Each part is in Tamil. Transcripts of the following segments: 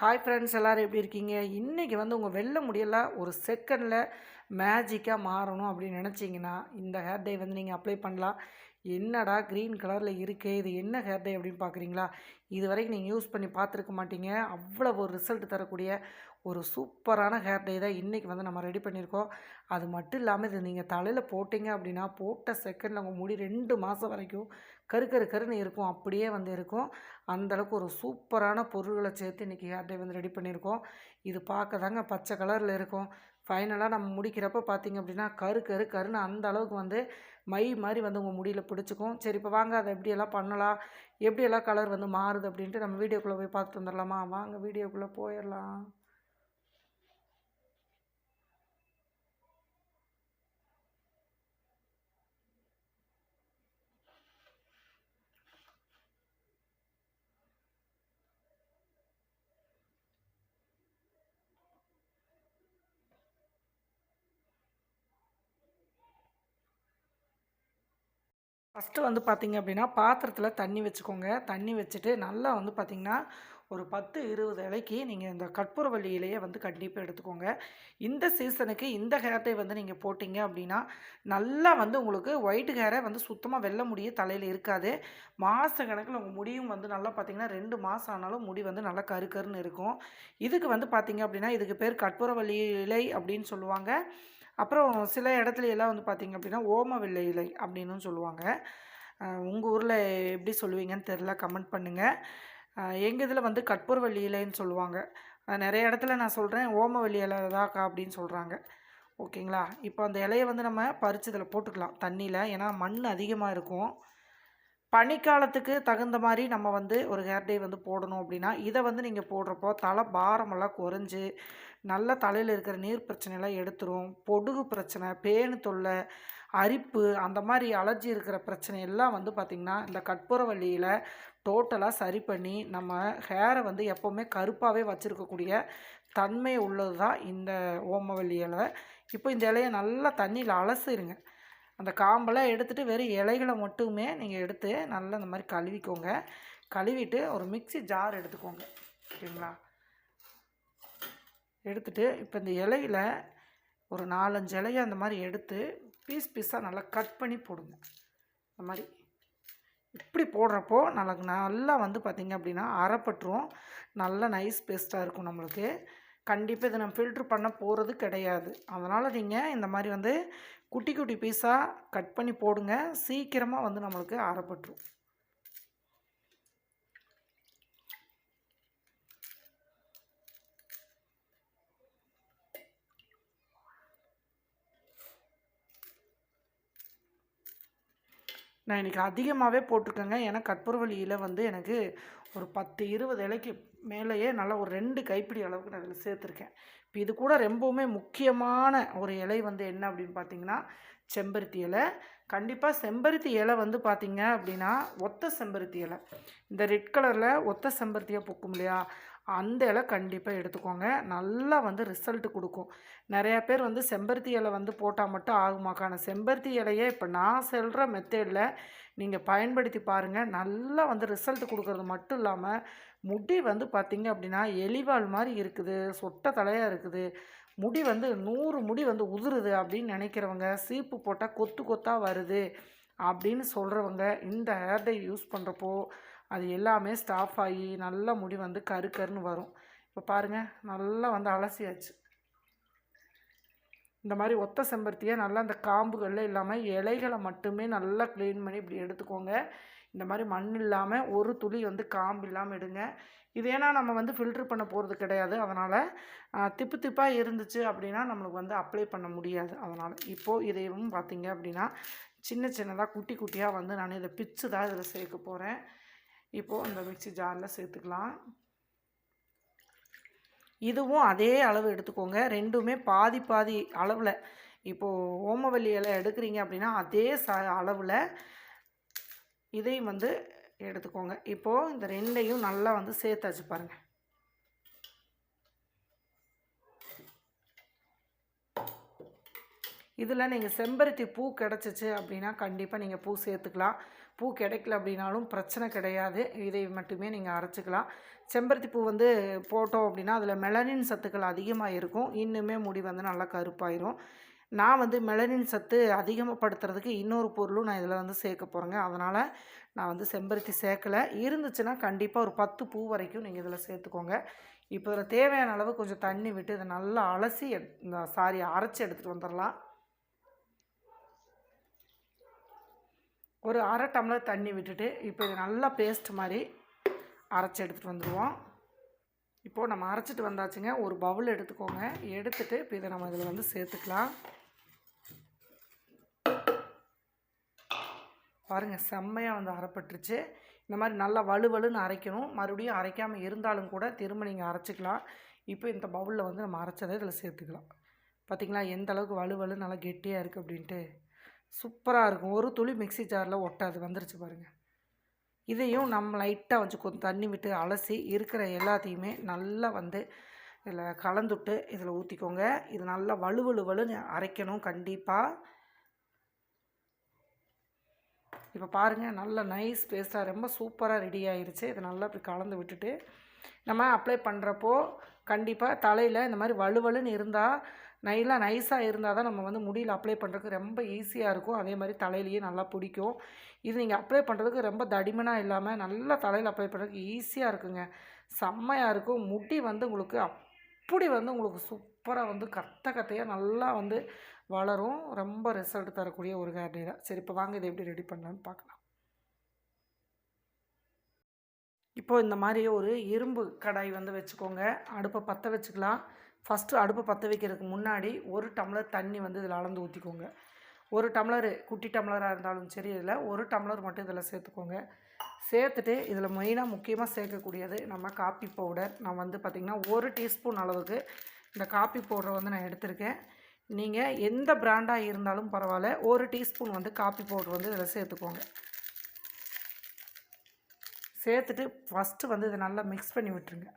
ஹாய் ஃப்ரெண்ட்ஸ் எல்லோரும் எப்படி இருக்கீங்க? இன்றைக்கி வந்து உங்கள் வெள்ள முடியலை ஒரு செகண்டில் மேஜிக்காக மாறணும் அப்படின்னு நினச்சிங்கன்னா இந்த ஹேர் டே வந்து நீங்கள் அப்ளை பண்ணலாம். என்னடா க்ரீன் கலரில் இருக்கே இது என்ன ஹேர் டே அப்படின்னு பார்க்குறீங்களா இது வரைக்கும் நீங்கள் யூஸ் பண்ணி பார்த்துருக்க மாட்டீங்க. அவ்வளோ ஒரு ரிசல்ட் தரக்கூடிய ஒரு சூப்பரான ஹேர் டே தான் இன்றைக்கி வந்து நம்ம ரெடி பண்ணியிருக்கோம். அது மட்டும் இல்லாமல் இது நீங்கள் தலையில் போட்டிங்க அப்படின்னா போட்ட செகண்டில் உங்கள் முடி ரெண்டு மாதம் வரைக்கும் கரு கரு கருன்னு இருக்கும். அப்படியே வந்து இருக்கும். அந்தளவுக்கு ஒரு சூப்பரான பொருள்களை சேர்த்து இன்றைக்கி ஹேர் டை வந்து ரெடி பண்ணியிருக்கோம். இது பார்க்க தாங்க பச்சை கலரில் இருக்கும். ஃபைனலாக நம்ம முடிக்கிறப்ப பார்த்திங்க அப்படின்னா கரு கரு கருன்னு அந்த அளவுக்கு வந்து மை மாதிரி வந்து உங்கள் முடியில் பிடிச்சிக்கும். சரி இப்போ வாங்க அதை எப்படியெல்லாம் பண்ணலாம்? எப்படியெல்லாம் கலர் வந்து மாறுது அப்படின்ட்டு நம்ம வீடியோக்குள்ளே போய் பார்த்துட்டு வந்துடலாமா? வாங்க வீடியோக்குள்ளே போயிடலாம். ஃபஸ்ட்டு வந்து பார்த்திங்க அப்படின்னா பாத்திரத்தில் தண்ணி வச்சுக்கோங்க. தண்ணி வச்சுட்டு நல்லா வந்து பார்த்திங்கன்னா ஒரு பத்து இருபது இலைக்கு நீங்கள் இந்த கற்பூரவள்ளி இலையை வந்து கண்டிப்பாக எடுத்துக்கோங்க. இந்த சீசனுக்கு இந்த ஹேர்டை வந்து நீங்கள் போட்டிங்க அப்படின்னா நல்லா வந்து உங்களுக்கு ஒயிட் ஹேரை வந்து சுத்தமாக வெள்ள முடிய தலையில் இருக்காது. மாத கணக்கில் உங்கள் முடியும் வந்து நல்லா பார்த்திங்கன்னா ரெண்டு மாதம் ஆனாலும் முடி வந்து நல்லா கருக்கருன்னு இருக்கும். இதுக்கு வந்து பார்த்திங்க அப்படின்னா இதுக்கு பேர் கற்பூரவள்ளி இலை அப்படின்னு சொல்லுவாங்க. அப்புறம் சில இடத்துல எல்லாம் வந்து பார்த்திங்க அப்படின்னா ஓமவெள்ளை இலை அப்படின்னு சொல்லுவாங்க. உங்கள் ஊரில் எப்படி சொல்லுவீங்கன்னு தெரில கமெண்ட் பண்ணுங்கள் எங்கள் இதில் வந்து கற்பூர்வள்ளி இலைன்னு சொல்லுவாங்க. நிறைய இடத்துல நான் சொல்கிறேன் ஓமவள்ளி இலை தாக்கா அப்படின்னு சொல்கிறாங்க ஓகேங்களா? இப்போ அந்த இலையை வந்து நம்ம பறிச்சதில் போட்டுக்கலாம் தண்ணியில். ஏன்னா மண் அதிகமாக இருக்கும். பனிக்காலத்துக்கு தகுந்த மாதிரி நம்ம வந்து ஒரு ஹேர் டே வந்து போடணும் அப்படின்னா இதை வந்து நீங்கள் போடுறப்போ தலை பாரமெல்லாம் குறைஞ்சி நல்ல தலையில் இருக்கிற நீர் பிரச்சனையெல்லாம் எடுத்துரும். பொடுகு பிரச்சனை பேனு தொல்லை அரிப்பு அந்த மாதிரி அலர்ஜி இருக்கிற பிரச்சனை எல்லாம் வந்து பார்த்திங்கன்னா இந்த கற்பூரவள்ளியில் டோட்டலாக சரி பண்ணி நம்ம ஹேரை வந்து எப்போவுமே கருப்பாகவே வச்சுருக்கக்கூடிய தன்மை உள்ளது தான் இந்த ஓமவல்லி இலை இப்போ இந்த இலையை நல்லா தண்ணியில் அலசிடுங்க அந்த காம்பெல்லாம் எடுத்துகிட்டு வெறும் இலைகளை மட்டுமே நீங்கள் எடுத்து நல்லா இந்த மாதிரி கழுவிக்கோங்க. கழுவிட்டு ஒரு மிக்சி ஜார் எடுத்துக்கோங்க. ஓகேங்களா எடுத்துகிட்டு இப்போ இந்த இலையில் ஒரு நாலஞ்சு இலையை அந்த மாதிரி எடுத்து பீஸ் பீஸாக நல்லா கட் பண்ணி போடுங்க. இந்த மாதிரி. இப்படி போடுறப்போ நல்லா நல்லா வந்து பார்த்திங்க அப்படின்னா அரைப்பட்டுரும் நல்ல நைஸ் பேஸ்ட்டாக இருக்கும் நம்மளுக்கு. கண்டிப்பாக இதை நம்ம ஃபில்ட்ரு பண்ண போகிறது கிடையாது. அதனால் நீங்கள் இந்த மாதிரி வந்து குட்டி குட்டி பீஸாக கட் பண்ணி போடுங்க. சீக்கிரமாக வந்து நம்மளுக்கு ஆறப்பட்டுரும். நான் இன்றைக்கி அதிகமாகவே போட்டிருக்கேங்க ஏன்னா கற்பூரவள்ளியில் வந்து எனக்கு ஒரு பத்து இருபது இலைக்கு மேலேயே நல்லா ஒரு ரெண்டு கைப்பிடி அளவுக்கு நான் அதில் சேர்த்துருக்கேன். இப்போ இது கூட ரொம்பவுமே முக்கியமான ஒரு இலை வந்து என்ன அப்படின்னு பார்த்தீங்கன்னா செம்பருத்தி இலை. கண்டிப்பாக செம்பருத்தி இலை வந்து பார்த்திங்க அப்படின்னா ஒத்த செம்பருத்தி இலை. இந்த ரெட் கலரில் ஒத்த செம்பருத்தியாக பூக்கும் இல்லையா? அந்த இலை கண்டிப்பாக எடுத்துக்கோங்க. நல்லா வந்து ரிசல்ட்டு கொடுக்கும். நிறையா பேர் வந்து செம்பருத்தி இலை வந்து போட்டால் மட்டும் ஆகுமாக்கான செம்பருத்தி இலையே இப்போ நான் சொல்கிற மெத்தேடில் நீங்கள் பயன்படுத்தி பாருங்கள் நல்லா வந்து ரிசல்ட் கொடுக்கறது மட்டும் இல்லாமல் முடி வந்து பார்த்திங்க அப்படின்னா எலிவால் மாதிரி இருக்குது சொட்டை தலையாக இருக்குது. முடி வந்து நூறு முடி வந்து உதிருது அப்படின்னு நினைக்கிறவங்க சீப்பு போட்டால் கொத்து கொத்தாக வருது அப்படின்னு சொல்கிறவங்க இந்த ஹேர் டை யூஸ் பண்ணுறப்போ அது எல்லாமே ஸ்டாஃப் ஆகி நல்ல முடி வந்து கரு கருன்னு வரும். இப்போ பாருங்கள் நல்லா வந்து அலசியாச்சு. இந்த மாதிரி ஒத்த செம்பருத்தியை நல்லா அந்த காம்புகளில் இல்லாமல் இலைகளை மட்டுமே நல்லா க்ளீன் பண்ணி இப்படி எடுத்துக்கோங்க. இந்த மாதிரி மண் இல்லாமல் ஒரு துளி வந்து காம்பு இல்லாமல் எடுங்க. இது ஏன்னா நம்ம வந்து ஃபில்ட்ரு பண்ண போகிறது கிடையாது. அதனால் திப்பு திப்பாக இருந்துச்சு அப்படின்னா நம்மளுக்கு வந்து அப்ளை பண்ண முடியாது. அதனால் இப்போது இதையும் பார்த்திங்க அப்படின்னா சின்ன சின்னதாக குட்டி குட்டியாக வந்து நான் இதை பிச்சு தான் இதில் சேர்க்க போகிறேன் இப்போது அந்த மிக்சி ஜாரில் சேர்த்துக்கலாம். இதுவும் அதே அளவு எடுத்துக்கோங்க. ரெண்டுமே பாதி பாதி அளவில். இப்போது ஓமவல்லி இலை எடுக்கிறீங்க அப்படின்னா அதே ச அளவில் இதையும் வந்து எடுத்துக்கோங்க. இப்போது இந்த ரெண்டையும் நல்லா வந்து சேர்த்தாச்சு பாருங்கள் இதில் நீங்கள் செம்பருத்தி பூ கிடச்சிச்சு அப்படின்னா கண்டிப்பாக நீங்கள் பூ சேர்த்துக்கலாம். பூ கிடைக்கல அப்படின்னாலும் பிரச்சனை கிடையாது. இதை மட்டுமே நீங்கள் அரைச்சிக்கலாம். செம்பருத்தி பூ வந்து போட்டோம் அப்படின்னா அதில் மெலனின் சத்துக்கள் அதிகமாக இருக்கும். இன்னுமே முடி வந்து நல்லா கருப்பாயிரும். நான் வந்து மெலனின் சத்து அதிகமாகப்படுத்துறதுக்கு இன்னொரு பொருளும் நான் இதில் வந்து சேர்க்க போகிறேங்க அதனால் நான் வந்து செம்பருத்தி சேர்க்கலை. இருந்துச்சுன்னா கண்டிப்பாக ஒரு பத்து பூ வரைக்கும் நீங்கள் இதில் சேர்த்துக்கோங்க. இப்போ இதில் தேவையான அளவு கொஞ்சம் தண்ணி விட்டு இதை நல்லா அலசி எடு இந்த சாரி அரைச்சி எடுத்துகிட்டு வந்துடலாம் ஒரு அரை டம்ளர் தண்ணி விட்டுட்டு இப்போ இது நல்லா பேஸ்ட் மாதிரி அரைச்சி எடுத்துகிட்டு வந்துடுவோம் இப்போது நம்ம அரைச்சிட்டு வந்தாச்சுங்க. ஒரு பவுல் எடுத்துக்கோங்க. எடுத்துட்டு இப்போ இதை நம்ம இதில் வந்து சேர்த்துக்கலாம். பாருங்கள் செம்மையாக வந்து அரைப்பட்டுருச்சு. இந்த மாதிரி நல்லா வலுவலுன்னு அரைக்கணும். மறுபடியும் அரைக்காமல் இருந்தாலும் கூட திரும்ப நீங்கள் அரைச்சிக்கலாம். இப்போ இந்த பவுலில் வந்து நம்ம அரைச்சதை இதில் சேர்த்துக்கலாம். பார்த்திங்களா? எந்த அளவுக்கு வலுவலு நல்லா கெட்டியாக இருக்குது அப்படின்ட்டு. சூப்பராக இருக்கும். ஒரு துளி மிக்ஸி ஜாரில் ஒட்டாது. வந்துருச்சு பாருங்கள் இதையும் நம்ம லைட்டாக வச்சு கொஞ்சம் தண்ணி விட்டு அலசி இருக்கிற எல்லாத்தையுமே நல்லா வந்து இதில் கலந்துட்டு இதில் ஊற்றிக்கோங்க இது நல்லா வலுவலு வலுன்னு அரைக்கணும் கண்டிப்பாக இப்போ பாருங்கள் நல்ல நைஸ் பேஸ்ட்டாக ரொம்ப சூப்பராக ரெடி ஆயிடுச்சு இதை நல்லா இப்படி கலந்து விட்டுட்டு நம்ம அப்ளை பண்ணுறப்போ கண்டிப்பாக தலையில் இந்த மாதிரி வலுவலுன்னு இருந்தால் நல்லா நைஸாக இருந்தால் தான் நம்ம வந்து முடியில் அப்ளை பண்ணுறதுக்கு ரொம்ப ஈஸியாக இருக்கும். அதே மாதிரி தலையிலையும் நல்லா பிடிக்கும். இது நீங்கள் அப்ளை பண்ணுறதுக்கு ரொம்ப தடிமனாக இல்லாமல் நல்லா தலையில் அப்ளை பண்ணுறதுக்கு ஈஸியாக இருக்குங்க. செம்மையாக இருக்கும். முடி வந்து உங்களுக்கு அப்படி வந்து உங்களுக்கு சூப்பராக வந்து கத்த கத்தையாக நல்லா வந்து வளரும். ரொம்ப ரிசல்ட் தரக்கூடிய ஒரு ஹேர் தான். சரி இப்போ வாங்க இதை எப்படி ரெடி பண்ணலான்னு பார்க்கலாம். இப்போது இந்த மாதிரி ஒரு இரும்பு கடாய் வந்து வச்சுக்கோங்க. அடுப்பை பற்ற வச்சுக்கலாம். ஃபஸ்ட்டு அடுப்பை பற்ற வைக்கிறதுக்கு முன்னாடி ஒரு டம்ளர் தண்ணி வந்து இதில் அளந்து ஊற்றிக்கோங்க ஒரு டம்ளர் குட்டி டம்ளராக இருந்தாலும் சரி இதில் ஒரு டம்ளர் மட்டும் இதில் சேர்த்துக்கோங்க. சேர்த்துட்டு இதில் மெயினாக முக்கியமாக சேர்க்கக்கூடியது நம்ம காப்பி பவுடர். நான் வந்து பார்த்திங்கன்னா ஒரு டீஸ்பூன் அளவுக்கு இந்த காப்பி பவுடரை வந்து நான் எடுத்திருக்கேன். நீங்கள் எந்த பிராண்டாக இருந்தாலும் பரவாயில்ல. ஒரு டீஸ்பூன் வந்து காப்பி பவுடர் வந்து இதில் சேர்த்துக்கோங்க. சேர்த்துட்டு ஃபஸ்ட்டு வந்து இதை நல்லா மிக்ஸ் பண்ணி விட்டுருங்க.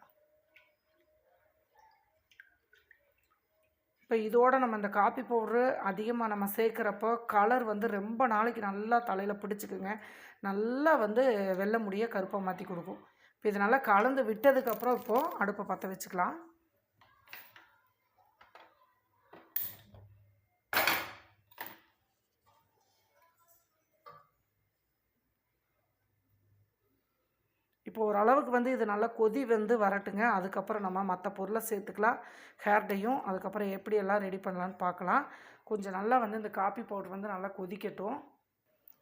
இப்போ இதோட நம்ம இந்த காப்பி பவுட்ரு அதிகமாக நம்ம சேர்க்குறப்போ கலர் வந்து ரொம்ப நாளைக்கு நல்லா தலையில் பிடிச்சிக்குங்க. நல்லா வந்து வெள்ளை முடிய கருப்பாக மாற்றி கொடுக்கும். இப்போ இது நல்லா கலந்து விட்டதுக்கப்புறம் இப்போது அடுப்பை பற்ற வச்சுக்கலாம். இப்போ ஓரளவுக்கு வந்து இது நல்லா கொதி வந்து வரட்டுங்க. அதுக்கப்புறம் நம்ம மற்ற பொருளை சேர்த்துக்கலாம். ஹேர்டையும் அதுக்கப்புறம் எப்படியெல்லாம் ரெடி பண்ணலான்னு பார்க்கலாம். கொஞ்சம் நல்லா வந்து இந்த காப்பி பவுடர் வந்து நல்லா கொதிக்கட்டும்.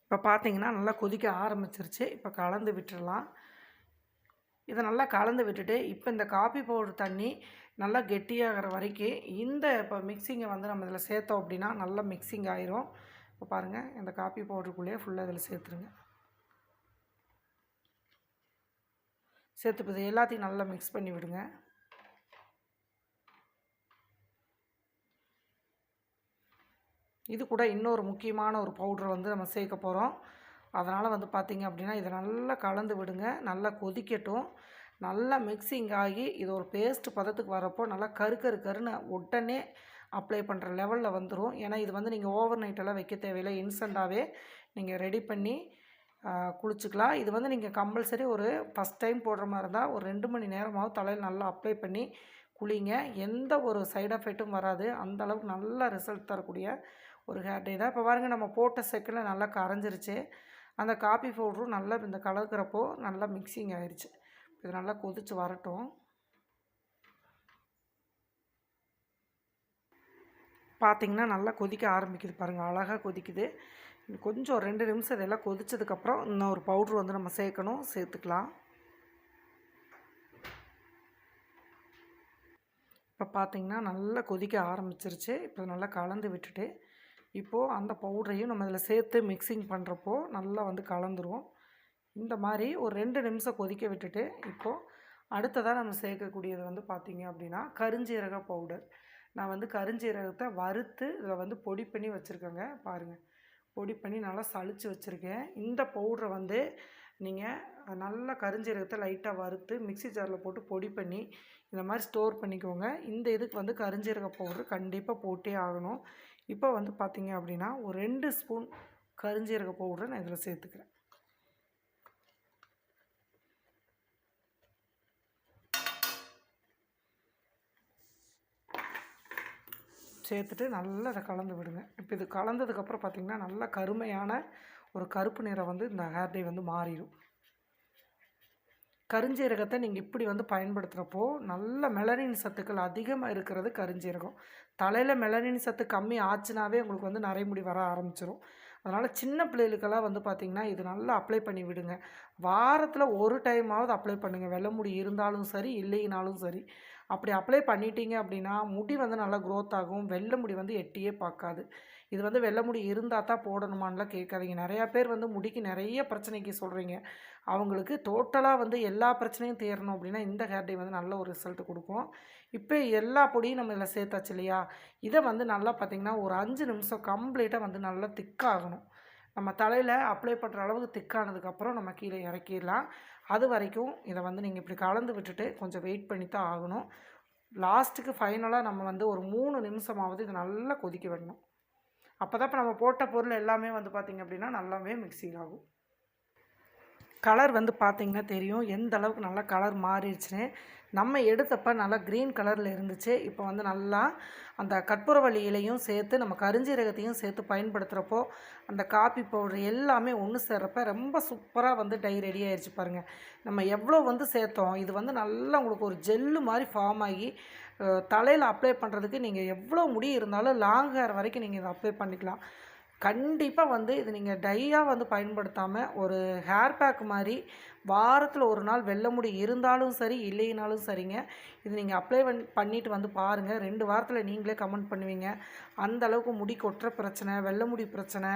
இப்போ பார்த்தீங்கன்னா நல்லா கொதிக்க ஆரம்பிச்சிருச்சு. இப்போ கலந்து விட்டுடலாம். இதை நல்லா கலந்து விட்டுட்டு இப்போ இந்த காப்பி பவுடர் தண்ணி நல்லா கெட்டியாகிற வரைக்கும் இந்த இப்போ மிக்சிங்கை வந்து நம்ம இதில் சேர்த்தோம் அப்படின்னா நல்லா மிக்சிங் ஆயிரும். இப்போ பாருங்கள் இந்த காப்பி பவுடருக்குள்ளேயே ஃபுல்லாக இதில் சேர்த்துருங்க. சேர்த்துப்பது எல்லாத்தையும் நல்லா மிக்ஸ் பண்ணி விடுங்க. இது கூட இன்னொரு முக்கியமான ஒரு பவுடரை வந்து நம்ம சேர்க்க போகிறோம் அதனால் வந்து பார்த்திங்க அப்படின்னா இதை நல்லா கலந்து விடுங்க. நல்லா கொதிக்கட்டும். நல்லா மிக்சிங் ஆகி இது ஒரு பேஸ்ட் பதத்துக்கு வரப்போ நல்லா கரு கரு கருன்னு உடனே அப்ளை பண்ணுற லெவலில் வந்துடும் ஏன்னா இது வந்து நீங்கள் ஓவர் நைட்டெல்லாம் வைக்க தேவையில்லை. இன்ஸ்டண்ட்டாகவே நீங்கள் ரெடி பண்ணி குளிச்சுக்கலாம். இது வந்து நீங்கள் கம்பல்சரி ஒரு ஃபஸ்ட் டைம் போடுற மாதிரி இருந்தால் ஒரு ரெண்டு மணி நேரமாவது தலையில் நல்லா அப்ளை பண்ணி குளிங்க. எந்த ஒரு சைட் எஃபெக்ட்டும் வராது. அந்த அளவுக்கு நல்ல ரிசல்ட் தரக்கூடிய ஒரு ஹேர் டே தான். இப்போ பாருங்கள் நம்ம போட்ட செகண்டில் நல்லா கரைஞ்சிருச்சு. அந்த காப்பி பவுடரும் நல்லா இந்த கலக்கிறப்போ நல்லா மிக்சிங் ஆயிடுச்சு இது நல்லா கொதித்து வரட்டும். பார்த்திங்கன்னா நல்லா கொதிக்க ஆரம்பிக்குது பாருங்கள் அழகாக கொதிக்குது. கொஞ்சம் ரெண்டு நிமிஷம் இதெல்லாம் கொதித்ததுக்கப்புறம் இன்னும் ஒரு பவுட்ரு வந்து நம்ம சேர்க்கணும் சேர்த்துக்கலாம். இப்போ பார்த்திங்கன்னா நல்லா கொதிக்க ஆரம்பிச்சிருச்சு. இப்போ நல்லா கலந்து விட்டுட்டு இப்போது அந்த பவுடரையும் நம்ம இதில் சேர்த்து மிக்சிங் பண்ணுறப்போ நல்லா வந்து கலந்துருவோம் இந்த மாதிரி ஒரு ரெண்டு நிமிஷம் கொதிக்க விட்டுட்டு இப்போது அடுத்ததாக நம்ம சேர்க்கக்கூடியது வந்து பார்த்திங்க அப்படின்னா கருஞ்சீரக பவுடர் நான் வந்து கருஞ்சீரகத்தை வறுத்து இதில் வந்து பொடி பண்ணி வச்சுருக்கேங்க பாருங்கள் பொடி பண்ணி நல்லா சளிச்சு வச்சுருக்கேன். இந்த பவுட்ரை வந்து நீங்கள் நல்லா கருஞ்சீரகத்தை லைட்டாக வறுத்து மிக்ஸி ஜாரில் போட்டு பொடி பண்ணி இந்த மாதிரி ஸ்டோர் பண்ணிக்கோங்க. இந்த இதுக்கு வந்து கருஞ்சீரக பவுட்ரு கண்டிப்பாக போட்டே ஆகணும். இப்போ வந்து பார்த்திங்க அப்படின்னா ஒரு ரெண்டு ஸ்பூன் கருஞ்சீரக பவுட்ரை நான் இதில் சேர்த்துக்கிறேன். சேர்த்துட்டு நல்லா இதை கலந்து விடுங்க. இப்போ இது கலந்ததுக்கப்புறம் பார்த்திங்கன்னா நல்லா கருமையான ஒரு கருப்பு நிறம் வந்து இந்த ஹேர்டே வந்து மாறிடும் கருஞ்சீரகத்தை நீங்கள் இப்படி வந்து பயன்படுத்துகிறப்போ நல்ல மெலனின் சத்துக்கள் அதிகமாக இருக்கிறது கருஞ்சீரகம். தலையில் மெலனின் சத்து கம்மி ஆச்சுனாவே உங்களுக்கு வந்து நரைமுடி வர ஆரம்பிச்சிடும் அதனால் சின்ன பிள்ளைகளுக்கெல்லாம் வந்து பார்த்திங்கன்னா இது நல்லா அப்ளை பண்ணி விடுங்க. வாரத்தில் ஒரு டைமாவது அப்ளை பண்ணுங்கள் வெள்ளை முடி இருந்தாலும் சரி இல்லைனாலும் சரி. அப்படி அப்ளை பண்ணிட்டீங்க அப்படின்னா முடி வந்து நல்லா க்ரோத் ஆகும். வெள்ளை முடி வந்து எட்டியே பார்க்காது. இது வந்து வெள்ளை முடி இருந்தால் தான் போடணுமான்லாம் கேட்காதீங்க. நிறையா பேர் வந்து முடிக்கு நிறைய பிரச்சனைக்கு சொல்கிறீங்க அவங்களுக்கு டோட்டலாக வந்து எல்லா பிரச்சனையும் தேரணும் அப்படின்னா இந்த ஹேர்டே வந்து நல்ல ஒரு ரிசல்ட் கொடுக்கும். இப்போ எல்லா பொடியும் நம்ம இதில் சேர்த்தாச்சு இல்லையா? இதை வந்து நல்லா பார்த்திங்கன்னா ஒரு அஞ்சு நிமிஷம் கம்ப்ளீட்டாக வந்து நல்லா திக்காகணும் நம்ம தலையில் அப்ளை பண்ணுற அளவுக்கு திக்கானதுக்கப்புறம் நம்ம கீழே இறக்கிடலாம். அது வரைக்கும் இதை வந்து நீங்கள் இப்படி கலந்து விட்டுட்டு கொஞ்சம் வெயிட் பண்ணி தான் ஆகணும் லாஸ்ட்டுக்கு ஃபைனலாக நம்ம வந்து ஒரு மூணு நிமிஷமாவது இதை நல்லா கொதிக்க விடணும். அப்போ தான் இப்போ நம்ம போட்ட பொருள் எல்லாமே வந்து பார்த்திங்க அப்படின்னா நல்லாவே மிக்சிங் ஆகும். கலர் வந்து பார்த்திங்கன்னா தெரியும். எந்த அளவுக்கு நல்லா கலர் மாறிடுச்சுன்னு. நம்ம எடுத்தப்ப நல்லா க்ரீன் கலரில் இருந்துச்சு. இப்போ வந்து நல்லா அந்த கற்பூரவள்ளி இலையும் சேர்த்து நம்ம கருஞ்சீரகத்தையும் சேர்த்து பயன்படுத்துகிறப்போ அந்த காப்பி பவுடர் எல்லாமே ஒன்று சேர்றப்ப ரொம்ப சூப்பராக வந்து டை ரெடி ஆயிடுச்சு பாருங்கள் நம்ம எவ்வளோ வந்து சேர்த்தோம் இது வந்து நல்லா உங்களுக்கு ஒரு ஜெல்லு மாதிரி ஃபார்ம் ஆகி தலையில் அப்ளை பண்ணுறதுக்கு நீங்கள் எவ்வளோ முடி இருந்தாலும் லாங் ஹேர் வரைக்கும் நீங்கள் இதை அப்ளை பண்ணிக்கலாம். கண்டிப்பாக வந்து இது நீங்கள் டையாக வந்து பயன்படுத்தாமல் ஒரு ஹேர் பேக் மாதிரி வாரத்தில் ஒரு நாள் வெள்ளை முடி இருந்தாலும் சரி இல்லைனாலும் சரிங்க. இது நீங்கள் அப்ளை பண் பண்ணிட்டு வந்து பாருங்கள் ரெண்டு வாரத்தில் நீங்களே கமெண்ட் பண்ணுவீங்க. அந்த அளவுக்கு முடி கொட்டுற பிரச்சனை வெள்ளை முடி பிரச்சனை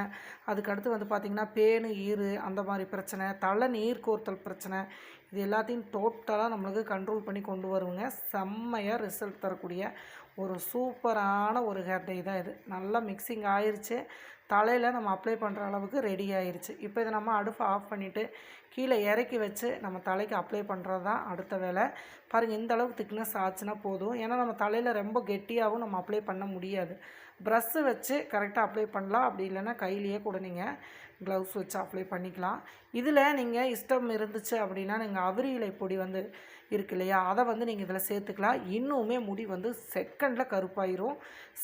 அதுக்கடுத்து வந்து பார்த்திங்கன்னா பேனு ஈறு அந்த மாதிரி பிரச்சனை தலை நீர் கோர்த்தல் பிரச்சனை இது எல்லாத்தையும் டோட்டலாக நம்மளுக்கு கண்ட்ரோல் பண்ணி கொண்டு வருவோங்க. செம்மையாக ரிசல்ட் தரக்கூடிய ஒரு சூப்பரான ஒரு ஹேர் டை தான் இது. நல்லா மிக்சிங் ஆயிடுச்சு தலையில் நம்ம அப்ளை பண்ணுற அளவுக்கு ரெடி ஆயிடுச்சு இப்போ இதை நம்ம அடுப்பை ஆஃப் பண்ணிவிட்டு கீழே இறக்கி வச்சு நம்ம தலைக்கு அப்ளை பண்ணுறது தான் அடுத்த வேலை. பாருங்கள் இந்த அளவுக்கு திக்னஸ் ஆச்சுன்னா போதும். ஏன்னா நம்ம தலையில் ரொம்ப கெட்டியாகவும் நம்ம அப்ளை பண்ண முடியாது. ப்ரஷ்ஷு வச்சு கரெக்டாக அப்ளை பண்ணலாம். அப்படி இல்லைன்னா கையிலேயே கூட நீங்கள் க்ளவுஸ் வச்சு அப்ளை பண்ணிக்கலாம். இதில் நீங்கள் இஷ்டம் இருந்துச்சு அப்படின்னா நீங்கள் அவரி இலை பொடி வந்து இருக்கு இல்லையா? அதை வந்து நீங்கள் இதில் சேர்த்துக்கலாம். இன்னுமே முடி வந்து செகண்டில் கருப்பாயிரும்.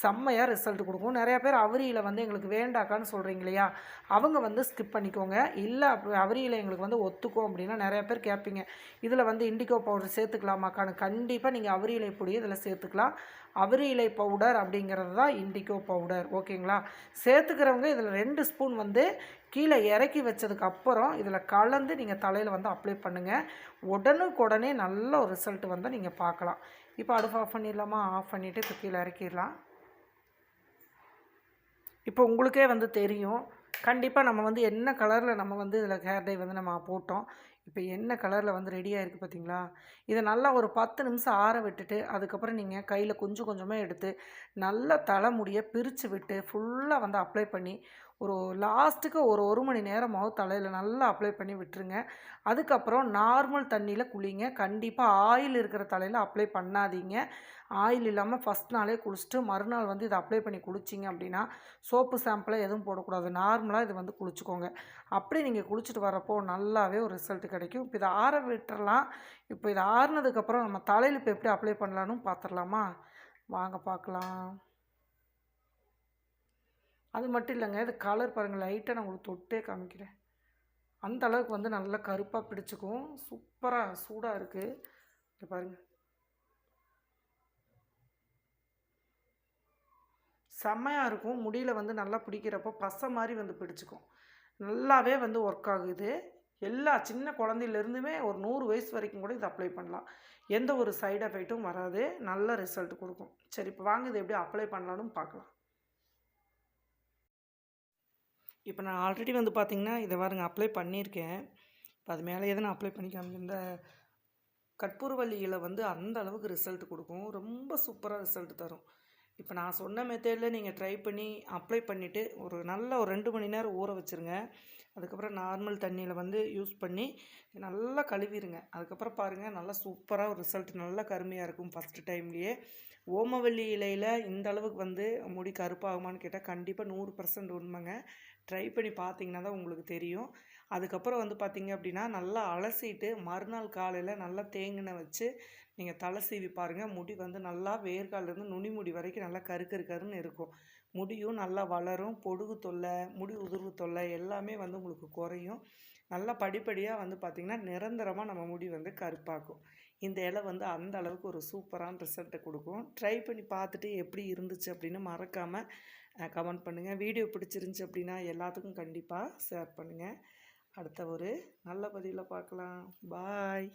செம்மையாக ரிசல்ட் கொடுக்கும். நிறையா பேர் அவரியில் வந்து எங்களுக்கு வேண்டாக்கான்னு சொல்கிறீங்க இல்லையா? அவங்க வந்து ஸ்கிப் பண்ணிக்கோங்க. இல்லை அப்படி அவரியில் எங்களுக்கு வந்து ஒத்துக்கும் அப்படின்னா நிறையா பேர் கேட்பீங்க. இதில் வந்து இண்டிகோ பவுடர் சேர்த்துக்கலாமாக்கான்னு. கண்டிப்பாக நீங்கள் அவரியில் இலை இதில் சேர்த்துக்கலாம். அவரி இலை பவுடர் அப்படிங்கிறது தான் இண்டிகோ பவுடர் ஓகேங்களா சேர்த்துக்கிறவங்க இதில் ரெண்டு ஸ்பூன் வந்து கீழே இறக்கி வச்சதுக்கு அப்புறம் இதில் கலந்து நீங்கள் தலையில் வந்து அப்ளை பண்ணுங்கள் உடனுக்குடனே நல்ல ஒரு ரிசல்ட் வந்து நீங்கள் பார்க்கலாம். இப்போ அடுப்பு ஆஃப் பண்ணிடலாமா? ஆஃப் பண்ணிவிட்டு இப்போ கீழே இறக்கிடலாம். இப்போ உங்களுக்கே வந்து தெரியும். கண்டிப்பாக நம்ம வந்து என்ன கலரில் நம்ம வந்து இதில் ஹேர் டை வந்து நம்ம போட்டோம். இப்போ என்ன கலரில் வந்து ரெடியாக இருக்குது பார்த்தீங்களா? இதை நல்லா ஒரு பத்து நிமிஷம் ஆற விட்டுட்டு அதுக்கப்புறம் நீங்கள் கையில் கொஞ்சம் கொஞ்சமாக எடுத்து நல்லா தலைமுடியை பிரித்து விட்டு ஃபுல்லாக வந்து அப்ளை பண்ணி ஒரு லாஸ்ட்டுக்கு ஒரு ஒரு மணி நேரமாவது தலையில் நல்லா அப்ளை பண்ணி விட்டுருங்க. அதுக்கப்புறம் நார்மல் தண்ணியில் குளிங்க. கண்டிப்பாக ஆயில் இருக்கிற தலையில் அப்ளை பண்ணாதீங்க. ஆயில் இல்லாமல் ஃபஸ்ட் நாளே குளிச்சுட்டு மறுநாள் வந்து இதை அப்ளை பண்ணி குளிச்சிங்க அப்படின்னா சோப்பு சாம்பிளாக எதுவும் போடக்கூடாது. நார்மலாக இது வந்து குளிச்சுக்கோங்க. அப்படி நீங்கள் குளிச்சுட்டு வரப்போ நல்லாவே ஒரு ரிசல்ட் கிடைக்கும். இப்போ இதை ஆற விட்டுறலாம். இப்போ இது ஆறுனதுக்கப்புறம் நம்ம தலையில் இப்போ எப்படி அப்ளை பண்ணலான்னு பார்த்துடலாமா வாங்க பார்க்கலாம் அது மட்டும் இல்லைங்க இது கலர் பாருங்கள் லைட்டாக நான் உங்களுக்கு தொட்டே காமிக்கிறேன். அந்த அளவுக்கு வந்து நல்லா கருப்பாக பிடிச்சிக்கும். சூப்பராக சூடாக இருக்குது இங்கே பாருங்கள் செம்மையாக இருக்கும். முடியில் வந்து நல்லா பிடிக்கிறப்போ பசை மாதிரி வந்து பிடிச்சிக்கும். நல்லாவே வந்து ஒர்க் ஆகுது. எல்லா சின்ன குழந்தையிலேருந்துமே ஒரு நூறு வயசு வரைக்கும் கூட இதை அப்ளை பண்ணலாம். எந்த ஒரு சைடு எஃபெக்ட்டும் வராது. நல்ல ரிசல்ட் கொடுக்கும். சரி இப்போ வாங்க இதை எப்படி அப்ளை பண்ணலான்னு பார்க்கலாம். இப்போ நான் ஆல்ரெடி வந்து பார்த்திங்கன்னா இதை பாருங்க அப்ளை பண்ணியிருக்கேன். இப்போ அது மேலே எதை நான் அப்ளை பண்ணிக்காம இந்த கற்பூரவள்ளி வந்து அந்த அளவுக்கு ரிசல்ட் கொடுக்கும். ரொம்ப சூப்பராக ரிசல்ட் தரும். இப்போ நான் சொன்ன மெத்தேடில் நீங்கள் ட்ரை பண்ணி அப்ளை பண்ணிவிட்டு ஒரு நல்ல ஒரு ரெண்டு மணி நேரம் ஊற வச்சுருங்க. அதுக்கப்புறம் நார்மல் தண்ணியில் வந்து யூஸ் பண்ணி நல்லா கழுவிடுங்க அதுக்கப்புறம் பாருங்கள் நல்லா சூப்பராக ஒரு ரிசல்ட் நல்லா கருமையாக இருக்கும் ஃபஸ்ட்டு டைம்லேயே ஓமவல்லி இலையில் இந்த அளவுக்கு வந்து முடி கருப்பாகுமான்னு கேட்டால் கண்டிப்பாக நூறு பர்சன்ட் உண்மைங்க. ட்ரை பண்ணி பார்த்தீங்கன்னா தான் உங்களுக்கு தெரியும். அதுக்கப்புறம் வந்து பார்த்தீங்க அப்படின்னா நல்லா அலசிட்டு மறுநாள் காலையில் நல்லா தேங்கின வச்சு நீங்கள் தலை சீவி பாருங்கள் முடி வந்து நல்லா வேர்காலேருந்து நுனி முடி வரைக்கும் நல்லா கரு கரு கருன்னு இருக்கும். முடியும் நல்லா வளரும். பொடுகு தொல்லை முடி உதிர்வு தொல்லை எல்லாமே வந்து உங்களுக்கு குறையும். நல்லா படிப்படியாக வந்து பார்த்திங்கன்னா நிரந்தரமாக நம்ம முடி வந்து கருப்பாக்கும். இந்த இலை வந்து அந்த அளவுக்கு ஒரு சூப்பரான ரிசல்ட்டை கொடுக்கும். ட்ரை பண்ணி பார்த்துட்டு எப்படி இருந்துச்சு அப்படின்னு மறக்காமல் கமெண்ட் பண்ணுங்கள் வீடியோ பிடிச்சிருந்துச்சி அப்படின்னா எல்லாத்துக்கும் கண்டிப்பாக ஷேர் பண்ணுங்கள் அடுத்த ஒரு நல்ல பதிவில் பார்க்கலாம். பாய்.